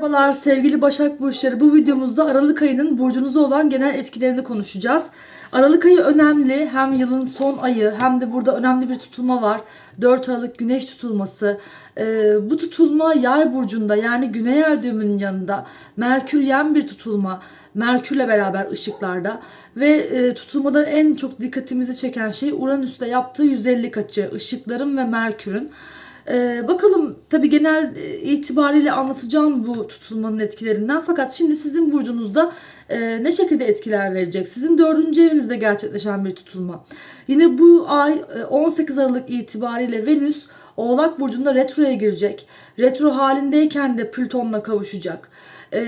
Merhabalar sevgili Başak Burçları. Bu videomuzda Aralık ayının burcunuzda olan genel etkilerini konuşacağız. Aralık ayı önemli. Hem yılın son ayı hem de burada önemli bir tutulma var. 4 Aralık güneş tutulması. Ee, bu tutulma yay burcunda yani güney ay düğümünün yanında. Merkür yen bir tutulma. Merkürle beraber ışıklarda ve e, tutulmada en çok dikkatimizi çeken şey Uranüs'te yaptığı 150 açı, ışıkların ve Merkür'ün. Ee, bakalım tabi genel e, itibariyle anlatacağım bu tutulmanın etkilerinden fakat şimdi sizin burcunuzda e, ne şekilde etkiler verecek? Sizin dördüncü evinizde gerçekleşen bir tutulma. Yine bu ay e, 18 Aralık itibariyle Venüs Oğlak Burcu'nda retroya girecek. Retro halindeyken de Plüton'la kavuşacak. Ee,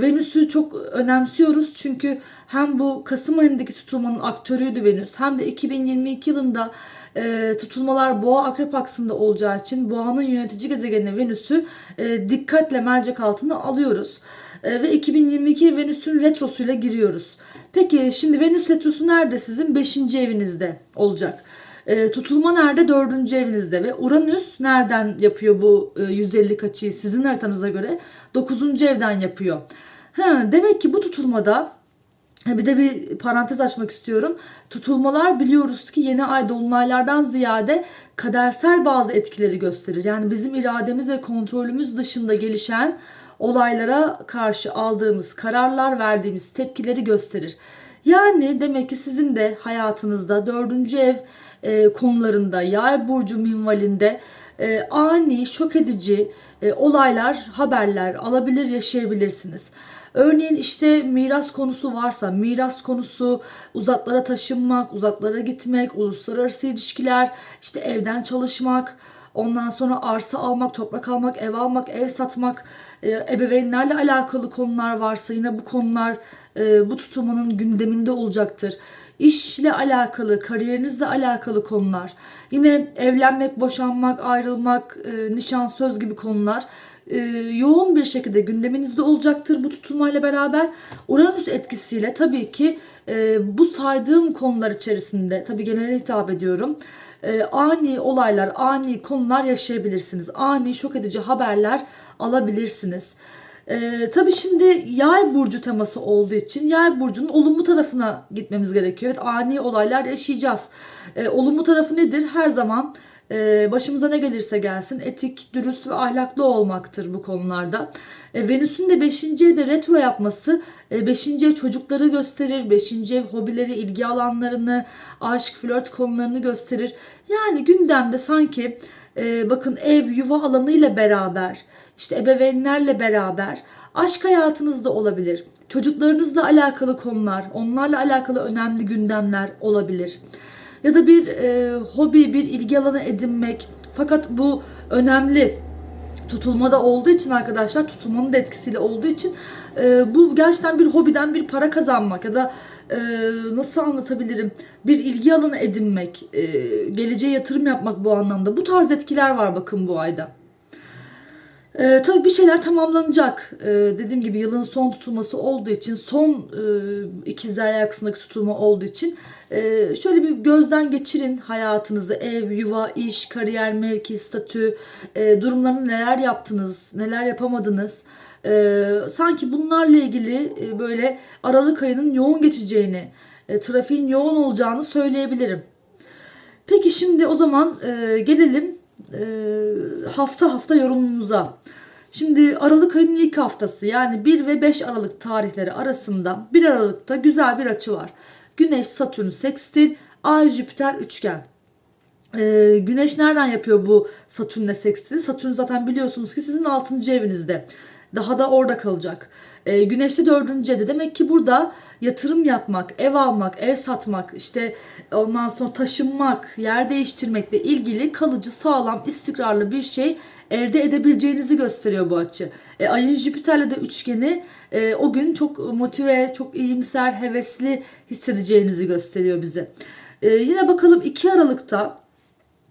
Venüs'ü çok önemsiyoruz çünkü hem bu Kasım ayındaki tutulmanın aktörüydü Venüs hem de 2022 yılında e, tutulmalar boğa akrep aksında olacağı için boğanın yönetici gezegeni Venüs'ü e, dikkatle mercek altına alıyoruz. E, ve 2022 Venüs'ün retrosuyla giriyoruz. Peki şimdi Venüs retrosu nerede sizin? 5. evinizde olacak. E, tutulma nerede? 4. evinizde ve Uranüs nereden yapıyor bu e, 150 kaçıyı sizin haritanıza göre? 9. evden yapıyor. Ha, demek ki bu tutulmada bir de bir parantez açmak istiyorum. Tutulmalar biliyoruz ki yeni ay dolunaylardan ziyade kadersel bazı etkileri gösterir. Yani bizim irademiz ve kontrolümüz dışında gelişen olaylara karşı aldığımız kararlar, verdiğimiz tepkileri gösterir. Yani demek ki sizin de hayatınızda dördüncü ev e, konularında, yay burcu minvalinde e, ani, şok edici e, olaylar, haberler alabilir, yaşayabilirsiniz. Örneğin işte miras konusu varsa miras konusu, uzaklara taşınmak, uzaklara gitmek, uluslararası ilişkiler, işte evden çalışmak, ondan sonra arsa almak, toprak almak, ev almak, ev satmak, e, ebeveynlerle alakalı konular varsa yine bu konular e, bu tutulmanın gündeminde olacaktır. İşle alakalı, kariyerinizle alakalı konular. Yine evlenmek, boşanmak, ayrılmak, e, nişan, söz gibi konular e, yoğun bir şekilde gündeminizde olacaktır bu tutulmayla beraber. Uranüs etkisiyle tabii ki e, bu saydığım konular içerisinde tabii genel hitap ediyorum. E, ani olaylar, ani konular yaşayabilirsiniz. Ani şok edici haberler alabilirsiniz. Ee, tabii şimdi yay burcu teması olduğu için yay burcunun olumlu tarafına gitmemiz gerekiyor. Evet ani olaylar yaşayacağız. Ee, olumlu tarafı nedir? Her zaman e, başımıza ne gelirse gelsin etik, dürüst ve ahlaklı olmaktır bu konularda. E, Venüs'ün de 5. evde retro yapması 5. ev çocukları gösterir. 5. ev hobileri, ilgi alanlarını, aşk, flört konularını gösterir. Yani gündemde sanki e, bakın ev, yuva alanıyla beraber işte ebeveynlerle beraber aşk hayatınızda olabilir. Çocuklarınızla alakalı konular, onlarla alakalı önemli gündemler olabilir. Ya da bir e, hobi, bir ilgi alanı edinmek. Fakat bu önemli tutulmada olduğu için arkadaşlar tutulmanın da etkisiyle olduğu için e, bu gerçekten bir hobiden bir para kazanmak ya da e, nasıl anlatabilirim bir ilgi alanı edinmek, e, geleceğe yatırım yapmak bu anlamda. Bu tarz etkiler var bakın bu ayda. Ee, tabii bir şeyler tamamlanacak. Ee, dediğim gibi yılın son tutulması olduğu için, son e, ikizler yaksındaki tutulma olduğu için e, şöyle bir gözden geçirin hayatınızı. Ev, yuva, iş, kariyer, mevki, statü, e, durumlarını neler yaptınız, neler yapamadınız. E, sanki bunlarla ilgili e, böyle Aralık ayının yoğun geçeceğini, e, trafiğin yoğun olacağını söyleyebilirim. Peki şimdi o zaman e, gelelim hafta hafta yorumumuza. Şimdi Aralık ayının ilk haftası yani 1 ve 5 Aralık tarihleri arasında 1 Aralık'ta güzel bir açı var. Güneş Satürn sekstil, Ay Jüpiter üçgen. Ee, Güneş nereden yapıyor bu Satürn'le sekstili? Satürn zaten biliyorsunuz ki sizin 6. evinizde. Daha da orada kalacak. Ee, Güneş de 4. evde. Demek ki burada yatırım yapmak, ev almak, ev satmak, işte ondan sonra taşınmak, yer değiştirmekle ilgili kalıcı, sağlam, istikrarlı bir şey elde edebileceğinizi gösteriyor bu açı. E, Ayın Jüpiter'le de üçgeni e, o gün çok motive, çok iyimser, hevesli hissedeceğinizi gösteriyor bize. E, yine bakalım 2 Aralık'ta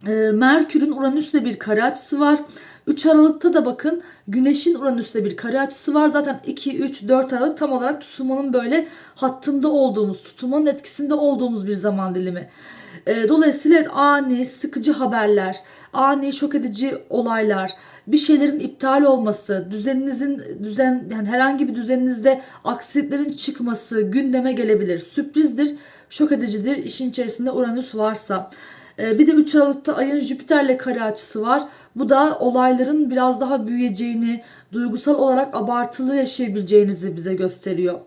e, Merkür'ün Uranüs'le bir kare açısı var. 3 Aralık'ta da bakın Güneş'in Uranüs'le bir kare açısı var. Zaten 2, 3, 4 Aralık tam olarak tutulmanın böyle hattında olduğumuz, tutulmanın etkisinde olduğumuz bir zaman dilimi. E, dolayısıyla ani, sıkıcı haberler, ani şok edici olaylar, bir şeylerin iptal olması, düzeninizin düzen yani herhangi bir düzeninizde aksiliklerin çıkması gündeme gelebilir. Sürprizdir, şok edicidir işin içerisinde Uranüs varsa. Ee, Bir de 3 Aralık'ta ayın Jüpiter'le kare açısı var. Bu da olayların biraz daha büyüyeceğini, duygusal olarak abartılı yaşayabileceğinizi bize gösteriyor.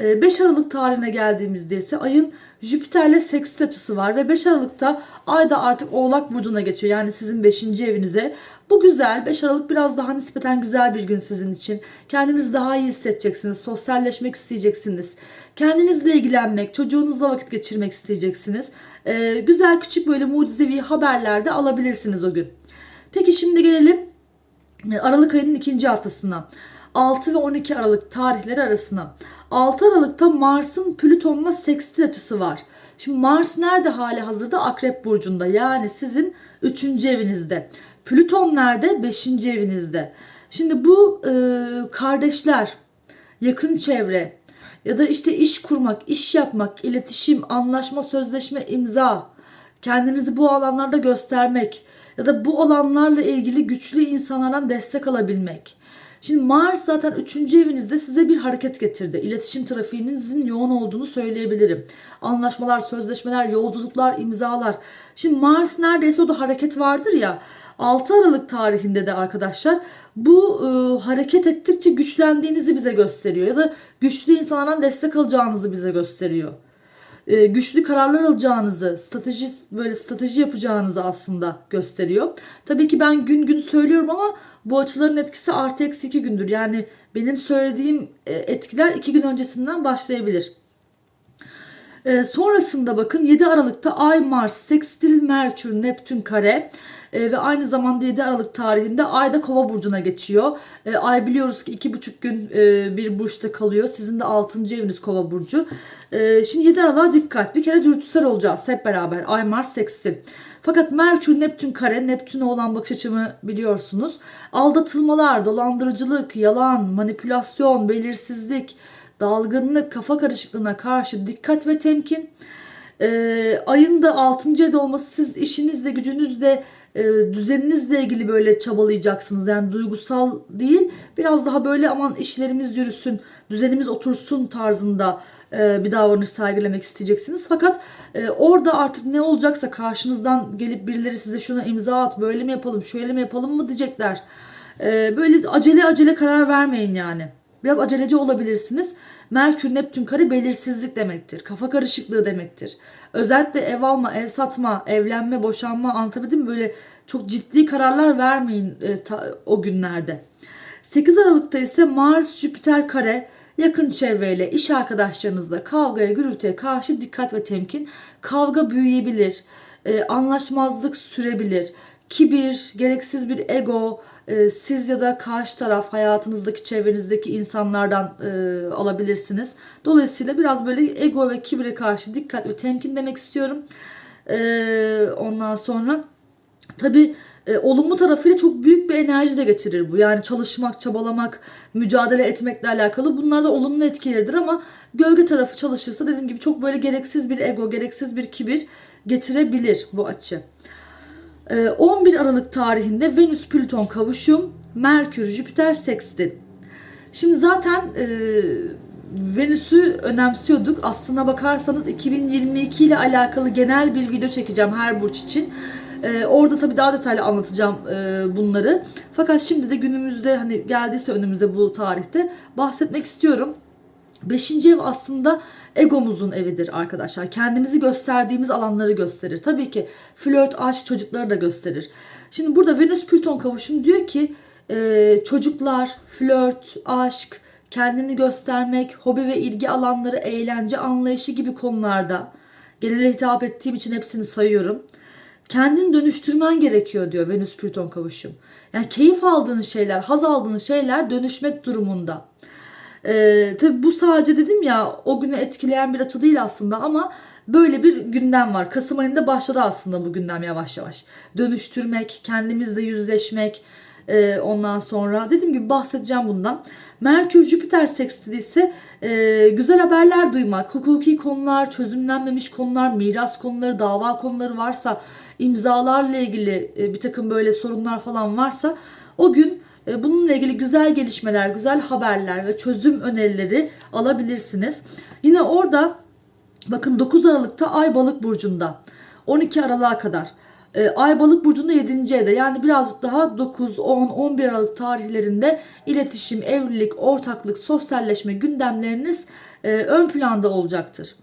Ee, 5 Aralık tarihine geldiğimizde ise ayın Jüpiter'le seksit açısı var ve 5 Aralık'ta ay da artık Oğlak Burcu'na geçiyor. Yani sizin 5. evinize. Bu güzel. 5 Aralık biraz daha nispeten güzel bir gün sizin için. Kendinizi daha iyi hissedeceksiniz. Sosyalleşmek isteyeceksiniz. Kendinizle ilgilenmek, çocuğunuzla vakit geçirmek isteyeceksiniz. Ee, güzel küçük böyle mucizevi haberler de alabilirsiniz o gün. Peki şimdi gelelim e, Aralık ayının ikinci haftasına. 6 ve 12 Aralık tarihleri arasına. 6 Aralık'ta Mars'ın Plüton'la sekstil açısı var. Şimdi Mars nerede hali hazırda? Akrep Burcu'nda. Yani sizin 3. evinizde. Plüton nerede? 5. evinizde. Şimdi bu e, kardeşler, yakın çevre ya da işte iş kurmak, iş yapmak, iletişim, anlaşma, sözleşme, imza, kendinizi bu alanlarda göstermek ya da bu alanlarla ilgili güçlü insanlardan destek alabilmek. Şimdi Mars zaten 3. evinizde size bir hareket getirdi. İletişim trafiğinizin yoğun olduğunu söyleyebilirim. Anlaşmalar, sözleşmeler, yolculuklar, imzalar. Şimdi Mars neredeyse o da hareket vardır ya. 6 Aralık tarihinde de arkadaşlar bu e, hareket ettikçe güçlendiğinizi bize gösteriyor. Ya da güçlü insanlardan destek alacağınızı bize gösteriyor e, güçlü kararlar alacağınızı, strateji böyle strateji yapacağınızı aslında gösteriyor. Tabii ki ben gün gün söylüyorum ama bu açıların etkisi artı eksi iki gündür. Yani benim söylediğim e, etkiler iki gün öncesinden başlayabilir. E, sonrasında bakın 7 Aralık'ta Ay Mars, Sextil Merkür, Neptün kare e, ve aynı zamanda 7 Aralık tarihinde Ay da Kova burcuna geçiyor. E, Ay biliyoruz ki iki buçuk gün e, bir burçta kalıyor. Sizin de 6. eviniz Kova burcu. E, şimdi 7 Aralık'a dikkat. Bir kere dürtüsel olacağız hep beraber. Ay Mars Sextil. Fakat Merkür Neptün kare, Neptün'e olan bakış açımı biliyorsunuz. Aldatılmalar, dolandırıcılık, yalan, manipülasyon, belirsizlik, dalgınlık, kafa karışıklığına karşı dikkat ve temkin. Ee, ayın da 6. evde olması siz işinizle, gücünüzle, e, düzeninizle ilgili böyle çabalayacaksınız. Yani duygusal değil, biraz daha böyle aman işlerimiz yürüsün, düzenimiz otursun tarzında e, bir davranış sergilemek isteyeceksiniz. Fakat e, orada artık ne olacaksa karşınızdan gelip birileri size şuna imza at, böyle mi yapalım, şöyle mi yapalım mı diyecekler. E, böyle acele acele karar vermeyin yani. Biraz aceleci olabilirsiniz. Merkür Neptün kare belirsizlik demektir. Kafa karışıklığı demektir. Özellikle ev alma, ev satma, evlenme, boşanma anlatabildim mi? Böyle çok ciddi kararlar vermeyin e, ta, o günlerde. 8 Aralık'ta ise Mars Jüpiter kare yakın çevreyle, iş arkadaşlarınızla kavgaya, gürültüye karşı dikkat ve temkin. Kavga büyüyebilir, e, anlaşmazlık sürebilir, kibir, gereksiz bir ego, e, siz ya da karşı taraf hayatınızdaki çevrenizdeki insanlardan e, alabilirsiniz. Dolayısıyla biraz böyle ego ve kibre karşı dikkat ve temkin demek istiyorum. E, ondan sonra tabi e, olumlu tarafıyla çok büyük bir enerji de getirir bu. Yani çalışmak, çabalamak, mücadele etmekle alakalı bunlar da olumlu etkileridir ama gölge tarafı çalışırsa dediğim gibi çok böyle gereksiz bir ego, gereksiz bir kibir getirebilir bu açı. 11 Ee, Aralık tarihinde Venüs Plüton kavuşum, Merkür Jüpiter sekstil. Şimdi zaten e, Venüs'ü önemsiyorduk. Aslına bakarsanız 2022 ile alakalı genel bir video çekeceğim her burç için. E, orada tabii daha detaylı anlatacağım e, bunları. Fakat şimdi de günümüzde hani geldiyse önümüze bu tarihte bahsetmek istiyorum. Beşinci ev aslında egomuzun evidir arkadaşlar. Kendimizi gösterdiğimiz alanları gösterir. Tabii ki flört, aşk, çocukları da gösterir. Şimdi burada Venüs Plüton kavuşumu diyor ki e, çocuklar, flört, aşk, kendini göstermek, hobi ve ilgi alanları, eğlence anlayışı gibi konularda genele hitap ettiğim için hepsini sayıyorum. Kendini dönüştürmen gerekiyor diyor Venüs Plüton kavuşum. Yani keyif aldığın şeyler, haz aldığın şeyler dönüşmek durumunda. Ee, tabii bu sadece dedim ya o günü etkileyen bir açı değil aslında ama böyle bir gündem var. Kasım ayında başladı aslında bu gündem yavaş yavaş. Dönüştürmek, kendimizle yüzleşmek, e, ondan sonra dediğim gibi bahsedeceğim bundan. Merkür Jüpiter sekstili ise e, güzel haberler duymak, hukuki konular, çözümlenmemiş konular, miras konuları, dava konuları varsa, imzalarla ilgili e, bir takım böyle sorunlar falan varsa O gün bununla ilgili güzel gelişmeler, güzel haberler ve çözüm önerileri alabilirsiniz. Yine orada bakın 9 Aralık'ta Ay Balık burcunda. 12 Aralık'a kadar. E, Ay Balık burcunda 7. evde. Yani birazcık daha 9, 10, 11 Aralık tarihlerinde iletişim, evlilik, ortaklık, sosyalleşme gündemleriniz e, ön planda olacaktır.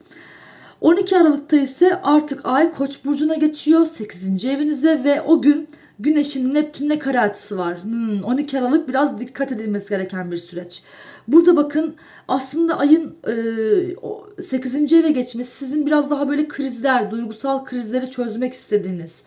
12 Aralık'ta ise artık Ay Koç burcuna geçiyor 8. evinize ve o gün Güneş'in Neptün'le kare açısı var. Hmm, 12 Aralık biraz dikkat edilmesi gereken bir süreç. Burada bakın aslında ayın e, 8. eve geçmesi sizin biraz daha böyle krizler, duygusal krizleri çözmek istediğiniz,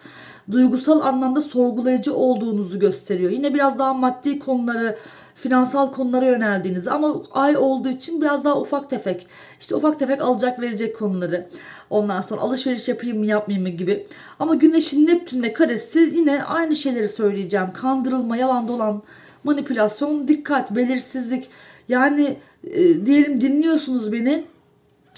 duygusal anlamda sorgulayıcı olduğunuzu gösteriyor. Yine biraz daha maddi konuları, finansal konulara yöneldiğiniz ama ay olduğu için biraz daha ufak tefek işte ufak tefek alacak verecek konuları ondan sonra alışveriş yapayım mı yapmayayım mı gibi. Ama güneşin Neptün'le karesi yine aynı şeyleri söyleyeceğim. Kandırılma yalan dolan manipülasyon dikkat belirsizlik. Yani e, diyelim dinliyorsunuz beni.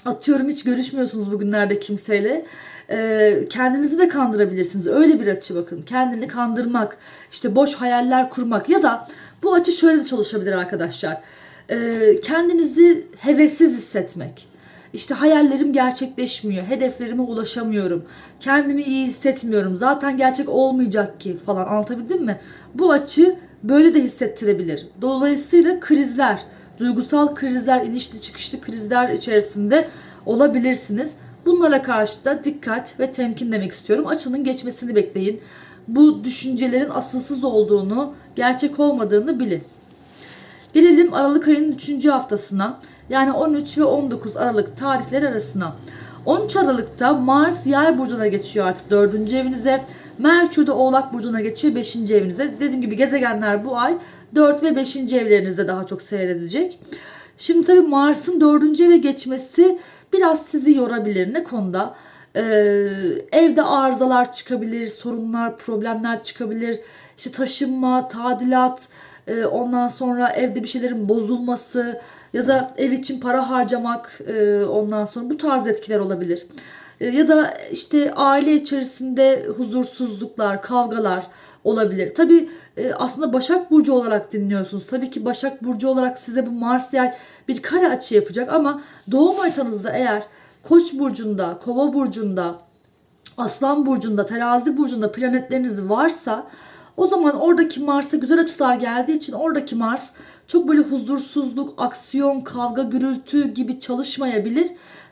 Atıyorum hiç görüşmüyorsunuz bugünlerde kimseyle. E, kendinizi de kandırabilirsiniz. Öyle bir açı bakın. Kendini kandırmak, işte boş hayaller kurmak ya da bu açı şöyle de çalışabilir arkadaşlar. E, kendinizi hevessiz hissetmek. İşte hayallerim gerçekleşmiyor, hedeflerime ulaşamıyorum, kendimi iyi hissetmiyorum, zaten gerçek olmayacak ki falan anlatabildim mi? Bu açı böyle de hissettirebilir. Dolayısıyla krizler, duygusal krizler, inişli çıkışlı krizler içerisinde olabilirsiniz. Bunlara karşı da dikkat ve temkin demek istiyorum. Açının geçmesini bekleyin. Bu düşüncelerin asılsız olduğunu, gerçek olmadığını bilin. Gelelim Aralık ayının 3. haftasına. Yani 13 ve 19 Aralık tarihleri arasına. 13 Aralık'ta Mars Yay burcuna geçiyor artık 4. evinize. Merkür de Oğlak burcuna geçiyor 5. evinize. Dediğim gibi gezegenler bu ay 4 ve 5. evlerinizde daha çok seyredilecek. Şimdi tabii Mars'ın 4. eve geçmesi biraz sizi yorabilir. Ne konuda? Ee, evde arızalar çıkabilir, sorunlar, problemler çıkabilir. İşte taşınma, tadilat, e, ondan sonra evde bir şeylerin bozulması ya da ev için para harcamak e, ondan sonra bu tarz etkiler olabilir. E, ya da işte aile içerisinde huzursuzluklar, kavgalar olabilir. Tabi e, aslında Başak Burcu olarak dinliyorsunuz. Tabii ki Başak Burcu olarak size bu Mars yay bir kare açı yapacak ama doğum haritanızda eğer Koç burcunda, Kova burcunda, Aslan burcunda, Terazi burcunda planetleriniz varsa o zaman oradaki Mars'a güzel açılar geldiği için oradaki Mars çok böyle huzursuzluk, aksiyon, kavga, gürültü gibi çalışmayabilir.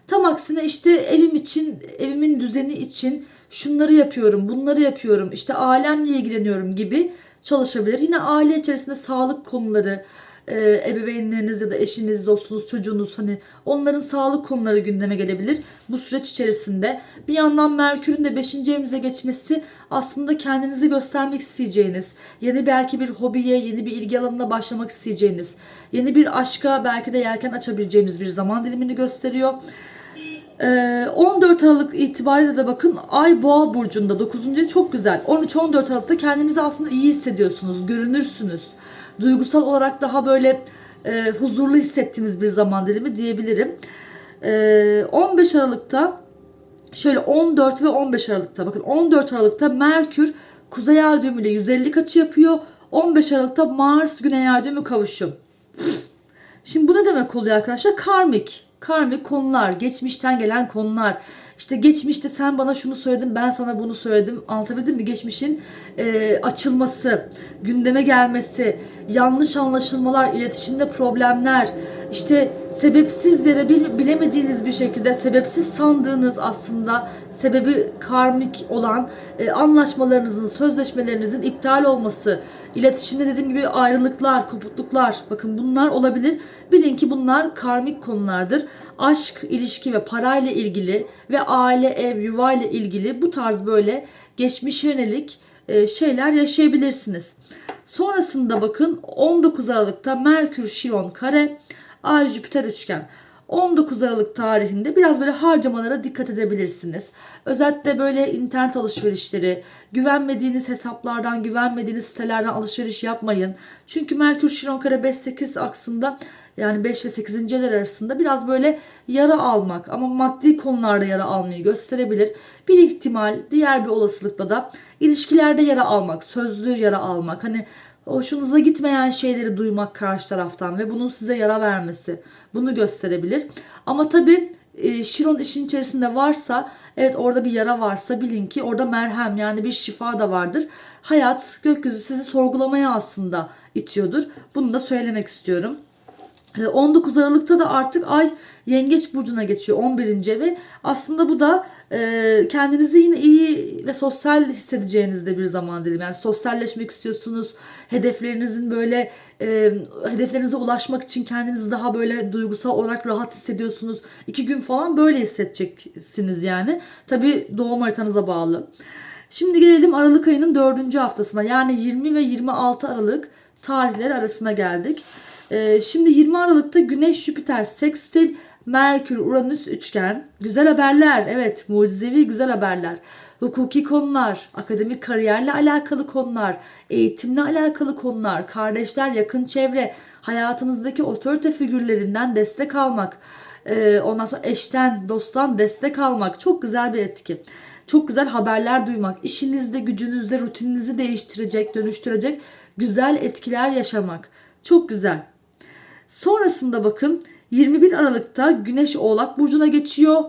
Tam aksine işte evim için, evimin düzeni için şunları yapıyorum, bunları yapıyorum, işte alemle ilgileniyorum gibi çalışabilir. Yine aile içerisinde sağlık konuları, e, ebeveynleriniz ya da eşiniz, dostunuz, çocuğunuz hani onların sağlık konuları gündeme gelebilir bu süreç içerisinde. Bir yandan Merkür'ün de 5. evinize geçmesi aslında kendinizi göstermek isteyeceğiniz, yeni belki bir hobiye, yeni bir ilgi alanına başlamak isteyeceğiniz, yeni bir aşka belki de yelken açabileceğiniz bir zaman dilimini gösteriyor. 14 Aralık itibariyle de bakın Ay Boğa burcunda 9. çok güzel. 13-14 Aralık'ta kendinizi aslında iyi hissediyorsunuz, görünürsünüz duygusal olarak daha böyle e, huzurlu hissettiğiniz bir zaman dilimi diyebilirim. E, 15 Aralık'ta şöyle 14 ve 15 Aralık'ta bakın 14 Aralık'ta Merkür Kuzey Ay düğümüyle 150 açı yapıyor. 15 Aralık'ta Mars Güney Ay düğümü kavuşum. Şimdi bu ne demek oluyor arkadaşlar? Karmik. Karmik konular, geçmişten gelen konular. İşte geçmişte sen bana şunu söyledin, ben sana bunu söyledim. Anlatabildim mi? Geçmişin e, açılması, gündeme gelmesi, yanlış anlaşılmalar, iletişimde problemler, işte sebepsiz yere bilemediğiniz bir şekilde sebepsiz sandığınız aslında sebebi karmik olan e, anlaşmalarınızın, sözleşmelerinizin iptal olması, iletişimde dediğim gibi ayrılıklar, kopukluklar bakın bunlar olabilir. Bilin ki bunlar karmik konulardır. Aşk, ilişki ve parayla ilgili ve aile, ev, yuva ile ilgili bu tarz böyle geçmiş yönelik şeyler yaşayabilirsiniz. Sonrasında bakın 19 Aralık'ta Merkür Şiron kare, Ay Jüpiter üçgen. 19 Aralık tarihinde biraz böyle harcamalara dikkat edebilirsiniz. Özellikle böyle internet alışverişleri, güvenmediğiniz hesaplardan, güvenmediğiniz sitelerden alışveriş yapmayın. Çünkü Merkür Şiron kare 5-8 aksında yani 5 ve 8. eler arasında biraz böyle yara almak ama maddi konularda yara almayı gösterebilir. Bir ihtimal diğer bir olasılıkla da ilişkilerde yara almak, sözlü yara almak. Hani hoşunuza gitmeyen şeyleri duymak karşı taraftan ve bunun size yara vermesi bunu gösterebilir. Ama tabii e, Şiron işin içerisinde varsa evet orada bir yara varsa bilin ki orada merhem yani bir şifa da vardır. Hayat gökyüzü sizi sorgulamaya aslında itiyordur. Bunu da söylemek istiyorum. E, 19 Aralık'ta da artık ay Yengeç burcuna geçiyor 11. eve. Aslında bu da e, kendinizi yine iyi ve sosyal hissedeceğiniz de bir zaman dilimi. Yani sosyalleşmek istiyorsunuz. Hedeflerinizin böyle e, hedeflerinize ulaşmak için kendinizi daha böyle duygusal olarak rahat hissediyorsunuz. İki gün falan böyle hissedeceksiniz yani. Tabi doğum haritanıza bağlı. Şimdi gelelim Aralık ayının dördüncü haftasına. Yani 20 ve 26 Aralık tarihleri arasına geldik. Ee, şimdi 20 Aralık'ta Güneş Jüpiter sekstil Merkür Uranüs üçgen. Güzel haberler. Evet, mucizevi güzel haberler. Hukuki konular, akademik kariyerle alakalı konular, eğitimle alakalı konular, kardeşler, yakın çevre, hayatınızdaki otorite figürlerinden destek almak, ee, ondan sonra eşten, dosttan destek almak çok güzel bir etki. Çok güzel haberler duymak, işinizde, gücünüzde, rutininizi değiştirecek, dönüştürecek güzel etkiler yaşamak. Çok güzel. Sonrasında bakın 21 Aralık'ta Güneş Oğlak Burcu'na geçiyor.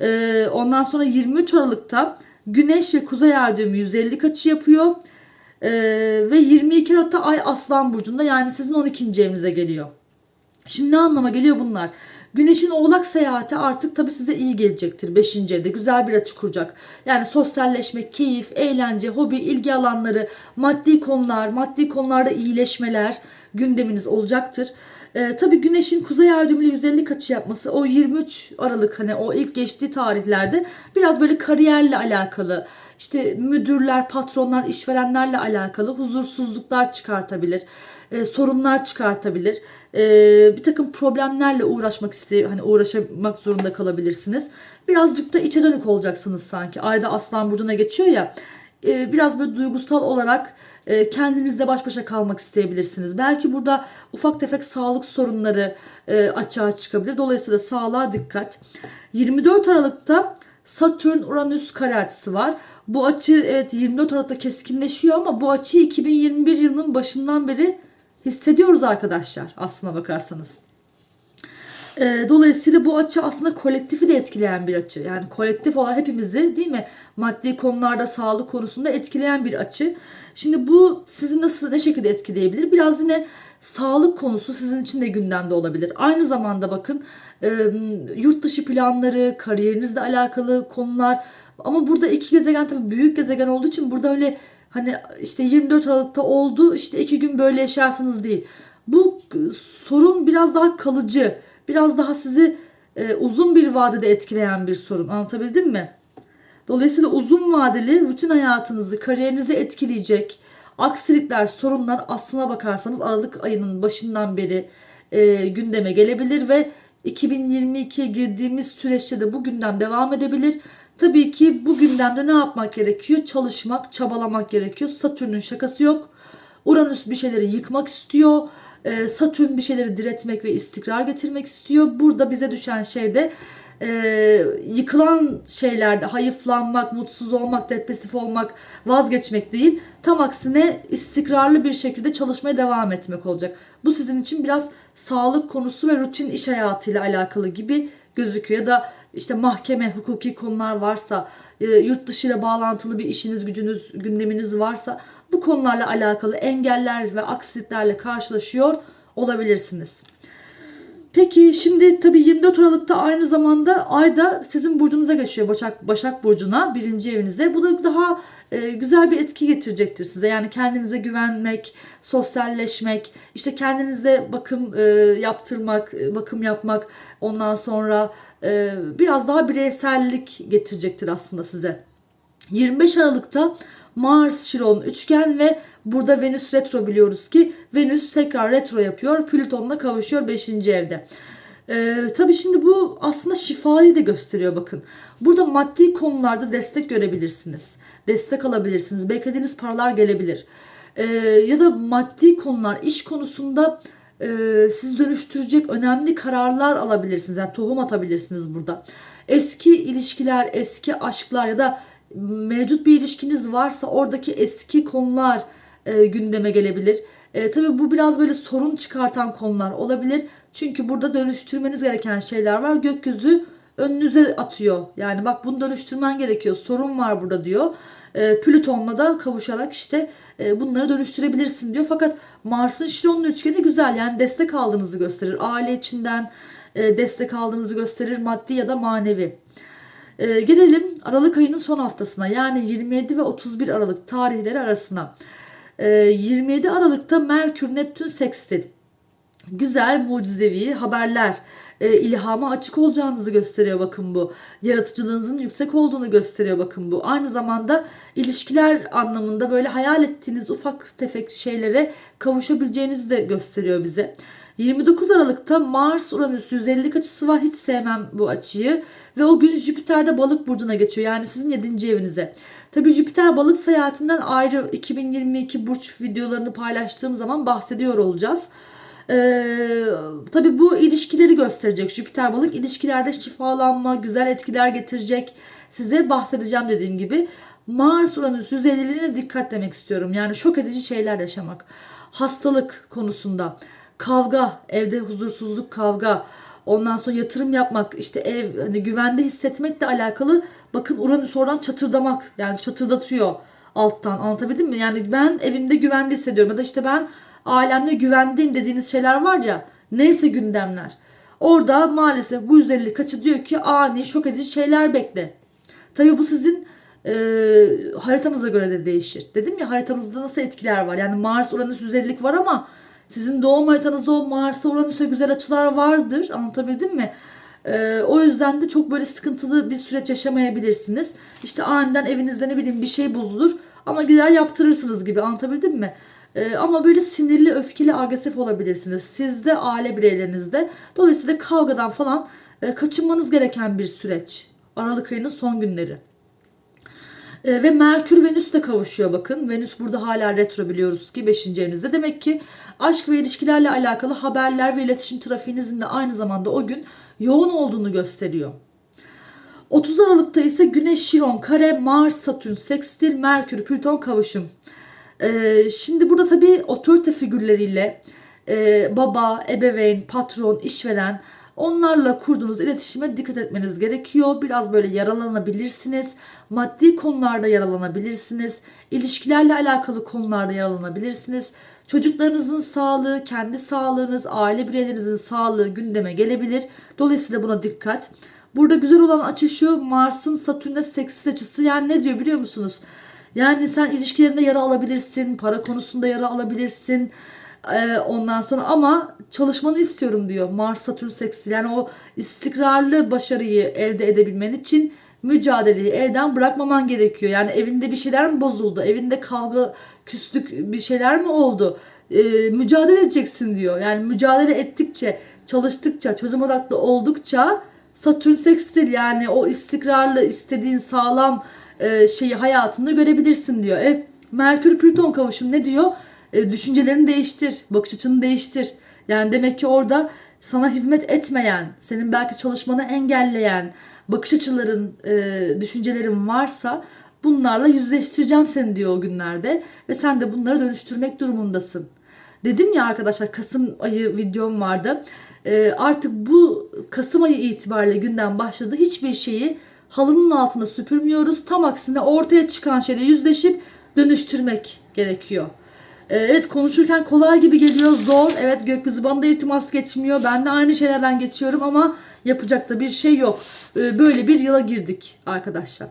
Ee, ondan sonra 23 Aralık'ta Güneş ve Kuzey Ay düğümü 150 açı yapıyor. Ee, ve 22 Aralık'ta Ay Aslan Burcu'nda yani sizin 12. evinize geliyor. Şimdi ne anlama geliyor bunlar? Güneşin oğlak seyahati artık tabi size iyi gelecektir 5. evde. Güzel bir açı kuracak. Yani sosyalleşmek, keyif, eğlence, hobi, ilgi alanları, maddi konular, maddi konularda iyileşmeler gündeminiz olacaktır. Ee, tabii güneşin kuzey ay düğümüyle 150 kaçı yapması o 23 Aralık hani o ilk geçtiği tarihlerde biraz böyle kariyerle alakalı işte müdürler, patronlar, işverenlerle alakalı huzursuzluklar çıkartabilir. e, sorunlar çıkartabilir. E, bir takım problemlerle uğraşmak isteyip hani uğraşmak zorunda kalabilirsiniz. Birazcık da içe dönük olacaksınız sanki. Ayda Aslan burcuna geçiyor ya. e, biraz böyle duygusal olarak e, kendinizle baş başa kalmak isteyebilirsiniz. Belki burada ufak tefek sağlık sorunları e, açığa çıkabilir. Dolayısıyla sağlığa dikkat. 24 Aralık'ta Satürn Uranüs kare açısı var. Bu açı evet 24 Aralık'ta keskinleşiyor ama bu açıyı 2021 yılının başından beri hissediyoruz arkadaşlar aslına bakarsanız. E, dolayısıyla bu açı aslında kolektifi de etkileyen bir açı. Yani kolektif olarak hepimizi değil mi maddi konularda sağlık konusunda etkileyen bir açı. Şimdi bu sizi nasıl ne şekilde etkileyebilir? Biraz yine sağlık konusu sizin için de gündemde olabilir. Aynı zamanda bakın e, yurt dışı planları, kariyerinizle alakalı konular ama burada iki gezegen tabii büyük gezegen olduğu için burada öyle hani işte 24 Aralık'ta oldu işte iki gün böyle yaşarsınız değil. Bu sorun biraz daha kalıcı, biraz daha sizi e, uzun bir vadede etkileyen bir sorun. Anlatabildim mi? Dolayısıyla uzun vadeli rutin hayatınızı, kariyerinizi etkileyecek aksilikler, sorunlar aslına bakarsanız Aralık ayının başından beri e, gündeme gelebilir ve 2022'ye girdiğimiz süreçte de bu gündem devam edebilir. Tabii ki bu gündemde ne yapmak gerekiyor? Çalışmak, çabalamak gerekiyor. Satürn'ün şakası yok. Uranüs bir şeyleri yıkmak istiyor. Ee, Satürn bir şeyleri diretmek ve istikrar getirmek istiyor. Burada bize düşen şey de e, yıkılan şeylerde hayıflanmak, mutsuz olmak, depresif olmak, vazgeçmek değil. Tam aksine istikrarlı bir şekilde çalışmaya devam etmek olacak. Bu sizin için biraz sağlık konusu ve rutin iş hayatıyla alakalı gibi gözüküyor. Ya da işte mahkeme, hukuki konular varsa, e, yurt dışı bağlantılı bir işiniz, gücünüz, gündeminiz varsa bu konularla alakalı engeller ve aksiliklerle karşılaşıyor olabilirsiniz. Peki şimdi tabii 24 Aralık'ta aynı zamanda ay da sizin burcunuza geçiyor Başak, Başak Burcu'na birinci evinize. Bu da daha e, güzel bir etki getirecektir size. Yani kendinize güvenmek, sosyalleşmek, işte kendinize bakım e, yaptırmak, e, bakım yapmak ondan sonra e, biraz daha bireysellik getirecektir aslında size. 25 Aralık'ta Mars Şiron üçgen ve burada Venüs retro biliyoruz ki Venüs tekrar retro yapıyor. Plüton'la kavuşuyor 5. evde. Ee, tabii şimdi bu aslında şifayı da gösteriyor bakın. Burada maddi konularda destek görebilirsiniz. Destek alabilirsiniz. Beklediğiniz paralar gelebilir. Ee, ya da maddi konular, iş konusunda e, sizi dönüştürecek önemli kararlar alabilirsiniz. Yani tohum atabilirsiniz burada. Eski ilişkiler, eski aşklar ya da mevcut bir ilişkiniz varsa oradaki eski konular e, gündeme gelebilir. E, tabii bu biraz böyle sorun çıkartan konular olabilir. Çünkü burada dönüştürmeniz gereken şeyler var. Gökyüzü önünüze atıyor. Yani bak bunu dönüştürmen gerekiyor. Sorun var burada diyor. E, Plüton'la da kavuşarak işte e, bunları dönüştürebilirsin diyor. Fakat Mars'ın Şiron'un üçgeni güzel. Yani destek aldığınızı gösterir. Aile içinden e, destek aldığınızı gösterir. Maddi ya da manevi. E, gelelim Aralık ayının son haftasına. Yani 27 ve 31 Aralık tarihleri arasına. E, 27 Aralık'ta Merkür Neptün sekstil güzel mucizevi haberler e, ilhama açık olacağınızı gösteriyor bakın bu. Yaratıcılığınızın yüksek olduğunu gösteriyor bakın bu. Aynı zamanda ilişkiler anlamında böyle hayal ettiğiniz ufak tefek şeylere kavuşabileceğinizi de gösteriyor bize. 29 Aralık'ta Mars Uranüs 150 açısı var. Hiç sevmem bu açıyı. Ve o gün Jüpiter'de balık burcuna geçiyor. Yani sizin 7. evinize. Tabii Jüpiter balık seyahatinden ayrı 2022 burç videolarını paylaştığım zaman bahsediyor olacağız. Ee, tabii bu ilişkileri gösterecek. Jüpiter balık ilişkilerde şifalanma, güzel etkiler getirecek. Size bahsedeceğim dediğim gibi. Mars Uranüs 150'liğine dikkat demek istiyorum. Yani şok edici şeyler yaşamak. Hastalık konusunda. Kavga, evde huzursuzluk, kavga. Ondan sonra yatırım yapmak, işte ev hani güvende hissetmekle alakalı. Bakın Uranüs oradan çatırdamak. Yani çatırdatıyor alttan. Anlatabildim mi? Yani ben evimde güvende hissediyorum. Ya da işte ben alemde güvendeyim dediğiniz şeyler var ya. Neyse gündemler. Orada maalesef bu 150 kaçı diyor ki ani şok edici şeyler bekle. Tabii bu sizin e, haritanıza göre de değişir. Dedim ya haritanızda nasıl etkiler var. Yani Mars Uranüs 150'lik var ama sizin doğum haritanızda o Mars'a Uranüs'e güzel açılar vardır. Anlatabildim mi? Ee, o yüzden de çok böyle sıkıntılı bir süreç yaşamayabilirsiniz. İşte aniden evinizde ne bileyim bir şey bozulur ama gider yaptırırsınız gibi anlatabildim mi? Ee, ama böyle sinirli, öfkeli, agresif olabilirsiniz. Sizde, aile bireylerinizde. Dolayısıyla kavgadan falan e, kaçınmanız gereken bir süreç. Aralık ayının son günleri. E, ve Merkür Venüs de kavuşuyor bakın. Venüs burada hala retro biliyoruz ki 5. evinizde. Demek ki aşk ve ilişkilerle alakalı haberler ve iletişim trafiğinizin de aynı zamanda o gün yoğun olduğunu gösteriyor. 30 Aralık'ta ise Güneş, Şiron, Kare, Mars, Satürn, Sekstil, Merkür, Plüton kavuşum. Ee, şimdi burada tabii otorite figürleriyle e, baba, ebeveyn, patron, işveren onlarla kurduğunuz iletişime dikkat etmeniz gerekiyor. Biraz böyle yaralanabilirsiniz. Maddi konularda yaralanabilirsiniz. İlişkilerle alakalı konularda yaralanabilirsiniz. Çocuklarınızın sağlığı, kendi sağlığınız, aile bireylerinizin sağlığı gündeme gelebilir. Dolayısıyla buna dikkat. Burada güzel olan açı şu Mars'ın Satürn'e seksis açısı. Yani ne diyor biliyor musunuz? Yani sen ilişkilerinde yara alabilirsin, para konusunda yara alabilirsin. Ee, ondan sonra ama çalışmanı istiyorum diyor Mars Satürn seksi. Yani o istikrarlı başarıyı elde edebilmen için mücadeleyi elden bırakmaman gerekiyor. Yani evinde bir şeyler mi bozuldu? Evinde kavga, küslük bir şeyler mi oldu? Ee, mücadele edeceksin diyor. Yani mücadele ettikçe, çalıştıkça, çözüm odaklı oldukça Satürn sekstil yani o istikrarlı, istediğin sağlam e, şeyi hayatında görebilirsin diyor. E, Merkür Plüton kavuşum ne diyor? E, düşüncelerini değiştir, bakış açını değiştir. Yani demek ki orada sana hizmet etmeyen, senin belki çalışmanı engelleyen bakış açıların, e, düşüncelerin varsa bunlarla yüzleştireceğim seni diyor o günlerde ve sen de bunları dönüştürmek durumundasın. Dedim ya arkadaşlar Kasım ayı videom vardı. E, artık bu Kasım ayı itibariyle günden başladı. Hiçbir şeyi halının altına süpürmüyoruz. Tam aksine ortaya çıkan şeyle yüzleşip dönüştürmek gerekiyor. Ee, Evet konuşurken kolay gibi geliyor zor. Evet gökyüzü bana da iltimas geçmiyor. Ben de aynı şeylerden geçiyorum ama yapacak da bir şey yok. Ee, Böyle bir yıla girdik arkadaşlar.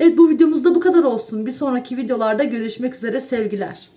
Evet bu videomuzda bu kadar olsun. Bir sonraki videolarda görüşmek üzere sevgiler.